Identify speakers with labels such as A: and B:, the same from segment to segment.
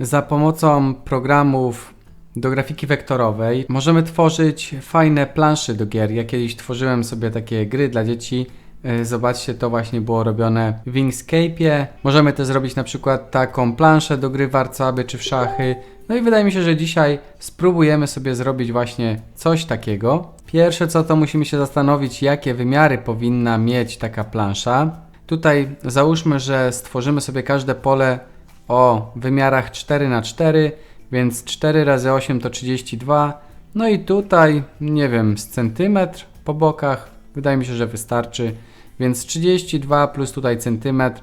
A: za pomocą programów do grafiki wektorowej możemy tworzyć fajne plansze do gier. Ja kiedyś tworzyłem sobie takie gry dla dzieci. E, Zobaczcie, to właśnie było robione w Inkscape'ie. Możemy też zrobić na przykład taką planszę do gry w czy w szachy. No i wydaje mi się, że dzisiaj spróbujemy sobie zrobić właśnie coś takiego. Pierwsze co to musimy się zastanowić, jakie wymiary powinna mieć taka plansza. Tutaj załóżmy, że stworzymy sobie każde pole o wymiarach 4x4, więc 4 razy 8 to 32. No i tutaj, nie wiem, z centymetr po bokach, wydaje mi się, że wystarczy. Więc 32 plus tutaj centymetr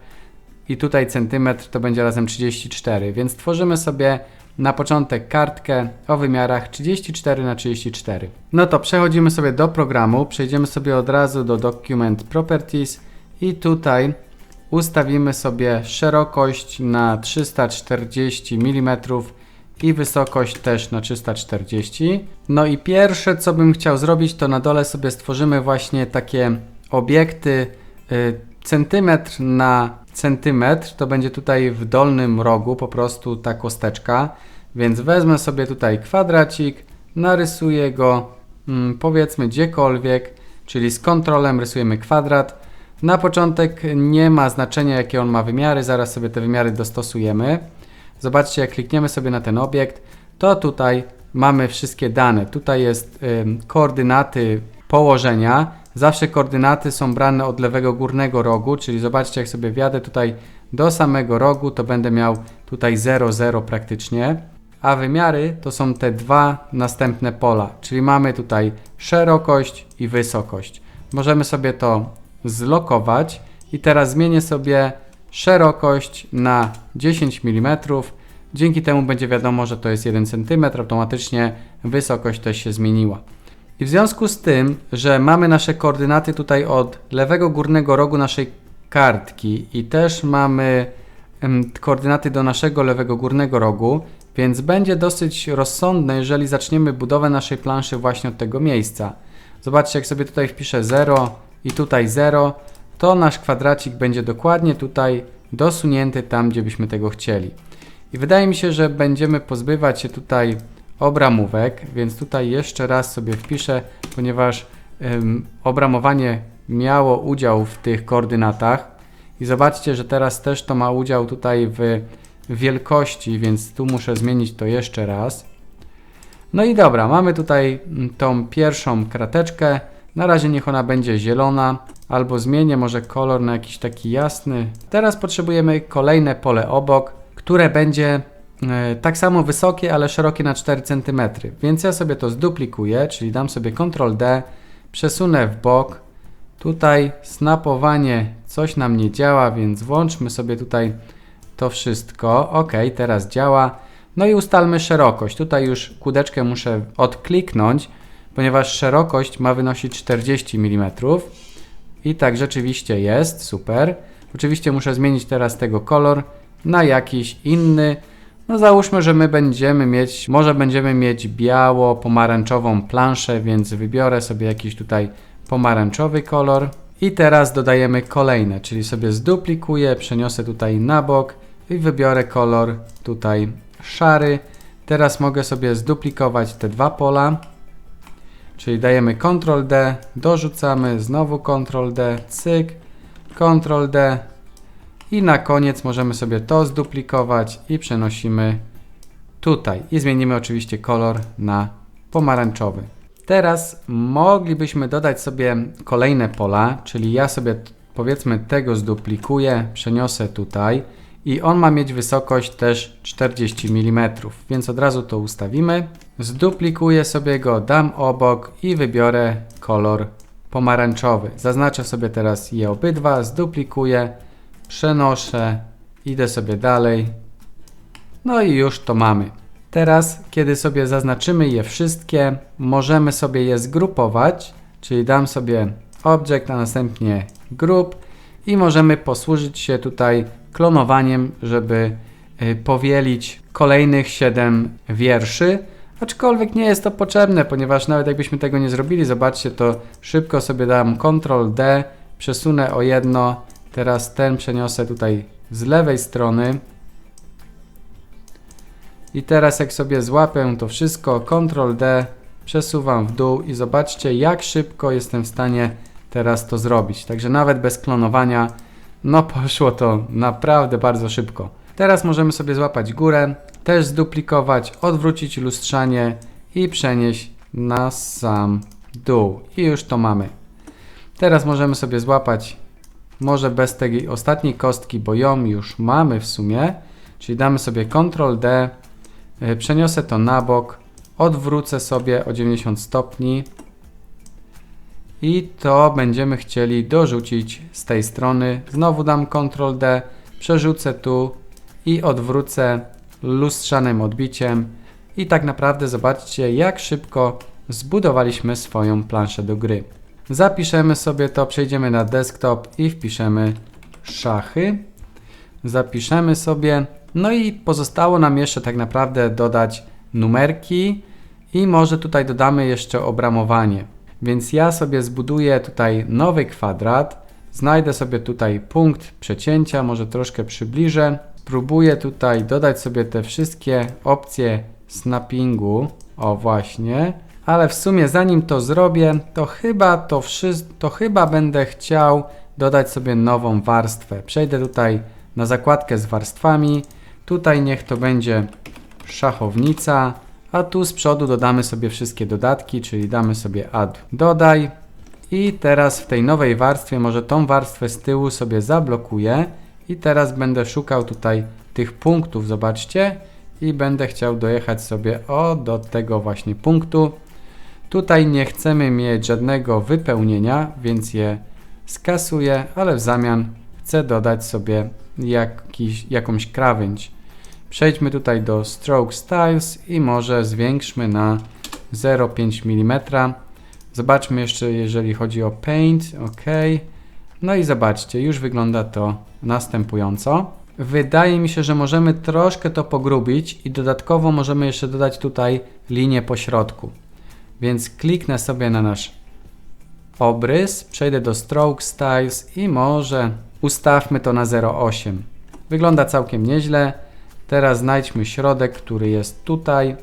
A: i tutaj centymetr to będzie razem 34. Więc tworzymy sobie na początek kartkę o wymiarach 34 na 34. No to przechodzimy sobie do programu, przejdziemy sobie od razu do Document Properties i tutaj ustawimy sobie szerokość na 340 mm i wysokość też na 340. No i pierwsze co bym chciał zrobić to na dole sobie stworzymy właśnie takie obiekty y, centymetr na centymetr, to będzie tutaj w dolnym rogu po prostu ta kosteczka, więc wezmę sobie tutaj kwadracik, narysuję go mm, powiedzmy gdziekolwiek, czyli z kontrolem rysujemy kwadrat. Na początek nie ma znaczenia jakie on ma wymiary, zaraz sobie te wymiary dostosujemy. Zobaczcie, jak klikniemy sobie na ten obiekt, to tutaj mamy wszystkie dane. Tutaj jest ym, koordynaty położenia. Zawsze koordynaty są brane od lewego górnego rogu, czyli zobaczcie, jak sobie wjadę tutaj do samego rogu, to będę miał tutaj 0, 0 praktycznie. A wymiary to są te dwa następne pola, czyli mamy tutaj szerokość i wysokość. Możemy sobie to zlokować i teraz zmienię sobie szerokość na 10 mm. Dzięki temu będzie wiadomo, że to jest 1 cm, automatycznie wysokość też się zmieniła. I w związku z tym, że mamy nasze koordynaty tutaj od lewego górnego rogu naszej kartki i też mamy koordynaty do naszego lewego górnego rogu, więc będzie dosyć rozsądne, jeżeli zaczniemy budowę naszej planszy właśnie od tego miejsca. Zobaczcie, jak sobie tutaj wpiszę 0 i tutaj 0, to nasz kwadracik będzie dokładnie tutaj dosunięty tam, gdzie byśmy tego chcieli. I wydaje mi się, że będziemy pozbywać się tutaj obramówek, więc tutaj jeszcze raz sobie wpiszę, ponieważ ym, obramowanie miało udział w tych koordynatach. I zobaczcie, że teraz też to ma udział tutaj w wielkości, więc tu muszę zmienić to jeszcze raz. No i dobra, mamy tutaj mm, tą pierwszą krateczkę. Na razie niech ona będzie zielona, albo zmienię może kolor na jakiś taki jasny. Teraz potrzebujemy kolejne pole obok, które będzie e, tak samo wysokie, ale szerokie na 4 cm. Więc ja sobie to zduplikuję, czyli dam sobie Ctrl D, przesunę w bok. Tutaj snapowanie coś nam nie działa, więc włączmy sobie tutaj to wszystko. Ok, teraz działa. No i ustalmy szerokość. Tutaj już kudeczkę muszę odkliknąć, ponieważ szerokość ma wynosić 40 mm. I tak rzeczywiście jest, super. Oczywiście muszę zmienić teraz tego kolor na jakiś inny. No załóżmy, że my będziemy mieć, może będziemy mieć biało-pomarańczową planszę, więc wybiorę sobie jakiś tutaj pomarańczowy kolor. I teraz dodajemy kolejne, czyli sobie zduplikuję, przeniosę tutaj na bok i wybiorę kolor tutaj szary. Teraz mogę sobie zduplikować te dwa pola, czyli dajemy Ctrl D, dorzucamy, znowu Ctrl D, cyk, Ctrl D i na koniec możemy sobie to zduplikować i przenosimy tutaj i zmienimy oczywiście kolor na pomarańczowy. Teraz moglibyśmy dodać sobie kolejne pola, czyli ja sobie powiedzmy tego zduplikuję, przeniosę tutaj i on ma mieć wysokość też 40 mm, więc od razu to ustawimy. Zduplikuję sobie go, dam obok i wybiorę kolor pomarańczowy. Zaznaczę sobie teraz je obydwa, zduplikuję, przenoszę, idę sobie dalej. No i już to mamy. Teraz, kiedy sobie zaznaczymy je wszystkie, możemy sobie je zgrupować, czyli dam sobie object, a następnie group i możemy posłużyć się tutaj klonowaniem, żeby y, powielić kolejnych 7 wierszy. Aczkolwiek nie jest to potrzebne, ponieważ nawet jakbyśmy tego nie zrobili, zobaczcie, to szybko sobie dam Ctrl D, przesunę o jedno, teraz ten przeniosę tutaj z lewej strony. I teraz jak sobie złapię to wszystko, Ctrl D, przesuwam w dół i zobaczcie jak szybko jestem w stanie teraz to zrobić. Także nawet bez klonowania, no poszło to naprawdę bardzo szybko. Teraz możemy sobie złapać górę, też zduplikować, odwrócić lustrzanie i przenieść na sam dół. I już to mamy. Teraz możemy sobie złapać, może bez tej ostatniej kostki, bo ją już mamy w sumie, czyli damy sobie Ctrl D, y, przeniosę to na bok, odwrócę sobie o 90 stopni i to będziemy chcieli dorzucić z tej strony. Znowu dam Ctrl D, przerzucę tu i odwrócę lustrzanym odbiciem i tak naprawdę zobaczcie jak szybko zbudowaliśmy swoją planszę do gry. Zapiszemy sobie to, przejdziemy na desktop i wpiszemy szachy. Zapiszemy sobie, no i pozostało nam jeszcze tak naprawdę dodać numerki i może tutaj dodamy jeszcze obramowanie. Więc ja sobie zbuduję tutaj nowy kwadrat, znajdę sobie tutaj punkt przecięcia, może troszkę przybliżę. Spróbuję tutaj dodać sobie te wszystkie opcje snappingu, o właśnie, ale w sumie zanim to zrobię, to chyba to wszystko, to chyba będę chciał dodać sobie nową warstwę. Przejdę tutaj na zakładkę z warstwami. Tutaj niech to będzie szachownica, a tu z przodu dodamy sobie wszystkie dodatki, czyli damy sobie add dodaj. I teraz w tej nowej warstwie, może tą warstwę z tyłu sobie zablokuję i teraz będę szukał tutaj tych punktów, zobaczcie, i będę chciał dojechać sobie o do tego właśnie punktu. Tutaj nie chcemy mieć żadnego wypełnienia, więc je skasuję, ale w zamian chcę dodać sobie jakiś, jakąś krawędź. Przejdźmy tutaj do Stroke Styles i może zwiększmy na 0,5 mm. Zobaczmy jeszcze, jeżeli chodzi o Paint, OK. No i zobaczcie, już wygląda to następująco. Wydaje mi się, że możemy troszkę to pogrubić i dodatkowo możemy jeszcze dodać tutaj linię po środku. Więc kliknę sobie na nasz obrys, przejdę do Stroke Styles i może ustawmy to na 0,8. Wygląda całkiem nieźle. Teraz znajdźmy środek, który jest tutaj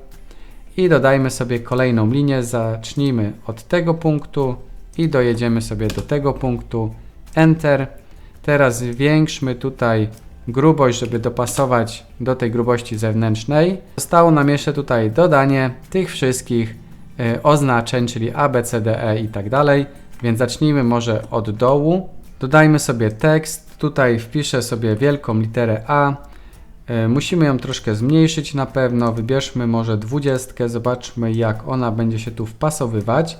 A: i dodajmy sobie kolejną linię. Zacznijmy od tego punktu i dojedziemy sobie do tego punktu. Enter. Teraz zwiększmy tutaj grubość, żeby dopasować do tej grubości zewnętrznej. Zostało nam jeszcze tutaj dodanie tych wszystkich y, oznaczeń, czyli A, B, C, D, E i tak dalej. Więc zacznijmy może od dołu. Dodajmy sobie tekst. Tutaj wpiszę sobie wielką literę A. Y, musimy ją troszkę zmniejszyć na pewno. Wybierzmy może 20. Zobaczmy jak ona będzie się tu wpasowywać.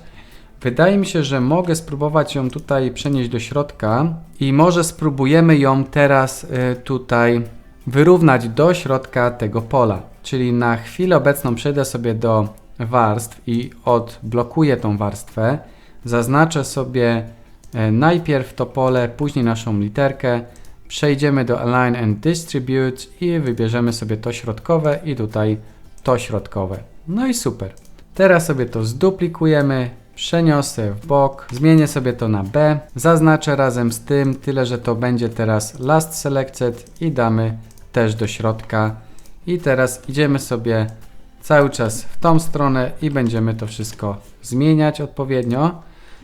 A: Wydaje mi się, że mogę spróbować ją tutaj przenieść do środka i może spróbujemy ją teraz y, tutaj wyrównać do środka tego pola. Czyli na chwilę obecną przejdę sobie do warstw i odblokuję tą warstwę. Zaznaczę sobie y, najpierw to pole, później naszą literkę. Przejdziemy do Align and Distribute i wybierzemy sobie to środkowe i tutaj to środkowe. No i super. Teraz sobie to zduplikujemy, przeniosę w bok, zmienię sobie to na B, zaznaczę razem z tym, tyle że to będzie teraz last selected i damy też do środka. I teraz idziemy sobie cały czas w tą stronę i będziemy to wszystko zmieniać odpowiednio.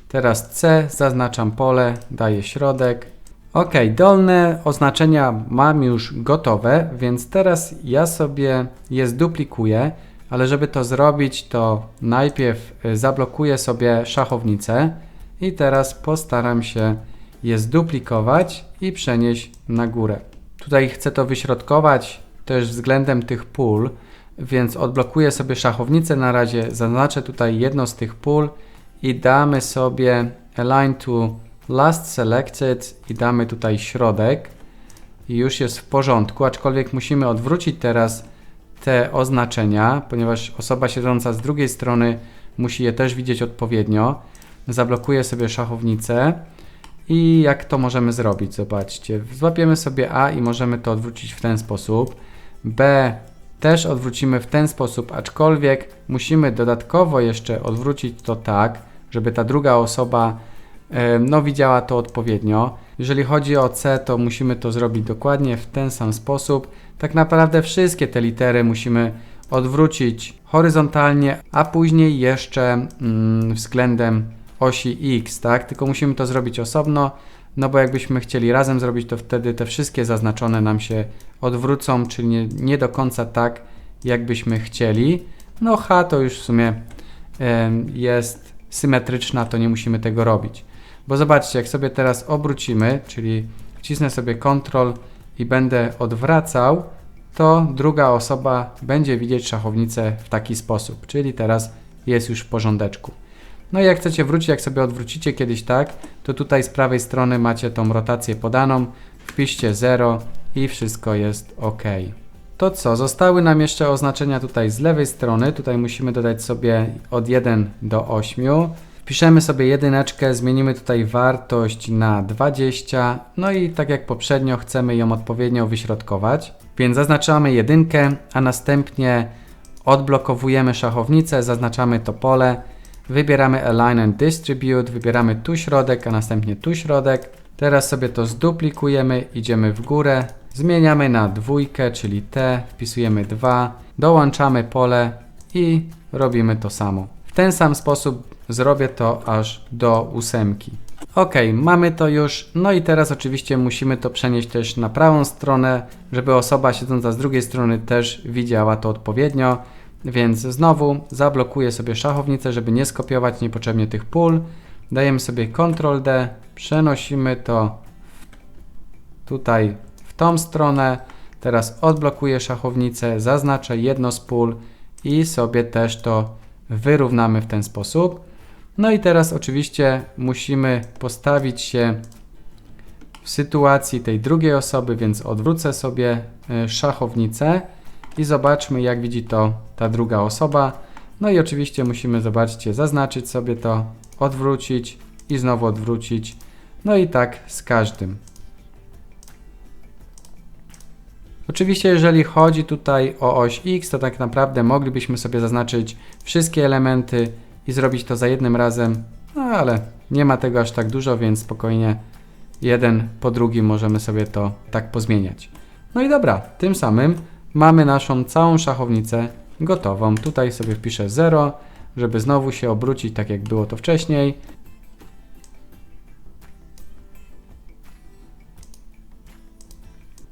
A: Teraz C, zaznaczam pole, daję środek. Ok, dolne oznaczenia mam już gotowe, więc teraz ja sobie je zduplikuję ale żeby to zrobić, to najpierw y, zablokuję sobie szachownicę i teraz postaram się je zduplikować i przenieść na górę. Tutaj chcę to wyśrodkować też względem tych pól, więc odblokuję sobie szachownicę na razie, zaznaczę tutaj jedno z tych pól i damy sobie align to last selected i damy tutaj środek i już jest w porządku, aczkolwiek musimy odwrócić teraz te oznaczenia, ponieważ osoba siedząca z drugiej strony musi je też widzieć odpowiednio. Zablokuję sobie szachownicę i jak to możemy zrobić? Zobaczcie, złapiemy sobie A i możemy to odwrócić w ten sposób. B też odwrócimy w ten sposób, aczkolwiek musimy dodatkowo jeszcze odwrócić to tak, żeby ta druga osoba no, widziała to odpowiednio. Jeżeli chodzi o C, to musimy to zrobić dokładnie w ten sam sposób. Tak naprawdę wszystkie te litery musimy odwrócić horyzontalnie, a później jeszcze mm, względem osi X, tak? Tylko musimy to zrobić osobno, no bo jakbyśmy chcieli razem zrobić, to wtedy te wszystkie zaznaczone nam się odwrócą, czyli nie, nie do końca tak, jakbyśmy chcieli. No H to już w sumie em, jest symetryczna, to nie musimy tego robić. Bo zobaczcie, jak sobie teraz obrócimy, czyli wcisnę sobie Ctrl i będę odwracał, to druga osoba będzie widzieć szachownicę w taki sposób, czyli teraz jest już w porządeczku. No i jak chcecie wrócić, jak sobie odwrócicie kiedyś tak, to tutaj z prawej strony macie tą rotację podaną, wpiszcie 0 i wszystko jest ok. To co, zostały nam jeszcze oznaczenia tutaj z lewej strony, tutaj musimy dodać sobie od 1 do 8. Wpiszemy sobie jedyneczkę, zmienimy tutaj wartość na 20, no i tak jak poprzednio chcemy ją odpowiednio wyśrodkować, więc zaznaczamy jedynkę, a następnie odblokowujemy szachownicę, zaznaczamy to pole, wybieramy Align and Distribute, wybieramy tu środek, a następnie tu środek. Teraz sobie to zduplikujemy, idziemy w górę, zmieniamy na dwójkę, czyli T, wpisujemy 2, dołączamy pole i robimy to samo. W ten sam sposób zrobię to aż do ósemki. Ok, mamy to już. No i teraz oczywiście musimy to przenieść też na prawą stronę, żeby osoba siedząca z drugiej strony też widziała to odpowiednio. Więc znowu zablokuję sobie szachownicę, żeby nie skopiować niepotrzebnie tych pól. Dajemy sobie Ctrl D, przenosimy to tutaj w tą stronę. Teraz odblokuję szachownicę, zaznaczę jedno z pól i sobie też to wyrównamy w ten sposób. No i teraz oczywiście musimy postawić się w sytuacji tej drugiej osoby, więc odwrócę sobie y, szachownicę i zobaczmy jak widzi to ta druga osoba. No i oczywiście musimy, zobaczcie, zaznaczyć sobie to, odwrócić i znowu odwrócić. No i tak z każdym. Oczywiście, jeżeli chodzi tutaj o oś X, to tak naprawdę moglibyśmy sobie zaznaczyć wszystkie elementy i zrobić to za jednym razem, no ale nie ma tego aż tak dużo, więc spokojnie jeden po drugim możemy sobie to tak pozmieniać. No i dobra, tym samym mamy naszą całą szachownicę gotową. Tutaj sobie wpiszę 0, żeby znowu się obrócić tak jak było to wcześniej.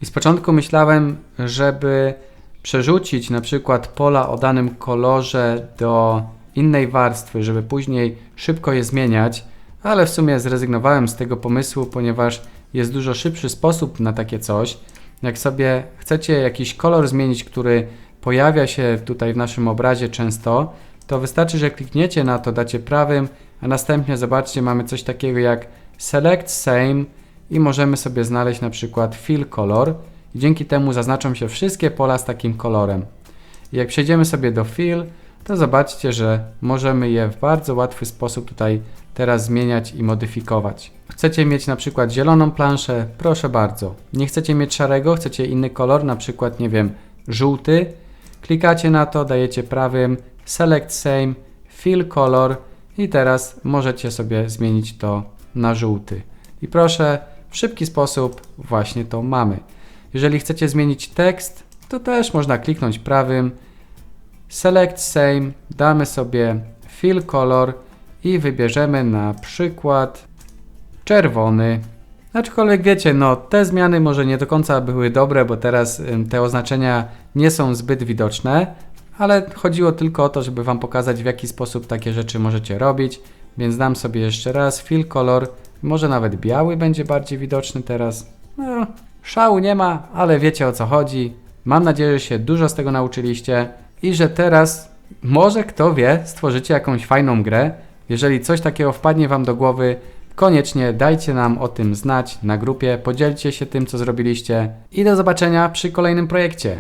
A: I z początku myślałem, żeby przerzucić na przykład pola o danym kolorze do innej warstwy, żeby później szybko je zmieniać, ale w sumie zrezygnowałem z tego pomysłu, ponieważ jest dużo szybszy sposób na takie coś. Jak sobie chcecie jakiś kolor zmienić, który pojawia się tutaj w naszym obrazie często, to wystarczy, że klikniecie na to, dacie prawym, a następnie zobaczcie, mamy coś takiego jak Select Same i możemy sobie znaleźć na przykład Fill Color dzięki temu zaznaczą się wszystkie pola z takim kolorem. Jak przejdziemy sobie do Fill, to zobaczcie, że możemy je w bardzo łatwy sposób tutaj teraz zmieniać i modyfikować. Chcecie mieć na przykład zieloną planszę? Proszę bardzo. Nie chcecie mieć szarego, chcecie inny kolor, na przykład, nie wiem, żółty? Klikacie na to, dajecie prawym Select Same, Fill Color i teraz możecie sobie zmienić to na żółty. I proszę, w szybki sposób właśnie to mamy. Jeżeli chcecie zmienić tekst, to też można kliknąć prawym Select Same, damy sobie Fill Color i wybierzemy na przykład czerwony. Aczkolwiek wiecie, no te zmiany może nie do końca były dobre, bo teraz te oznaczenia nie są zbyt widoczne, ale chodziło tylko o to, żeby Wam pokazać w jaki sposób takie rzeczy możecie robić, więc dam sobie jeszcze raz Fill Color, może nawet biały będzie bardziej widoczny teraz. No, szału nie ma, ale wiecie o co chodzi. Mam nadzieję, że się dużo z tego nauczyliście i że teraz, może kto wie, stworzycie jakąś fajną grę. Jeżeli coś takiego wpadnie Wam do głowy, koniecznie dajcie nam o tym znać na grupie, podzielcie się tym, co zrobiliście i do zobaczenia przy kolejnym projekcie.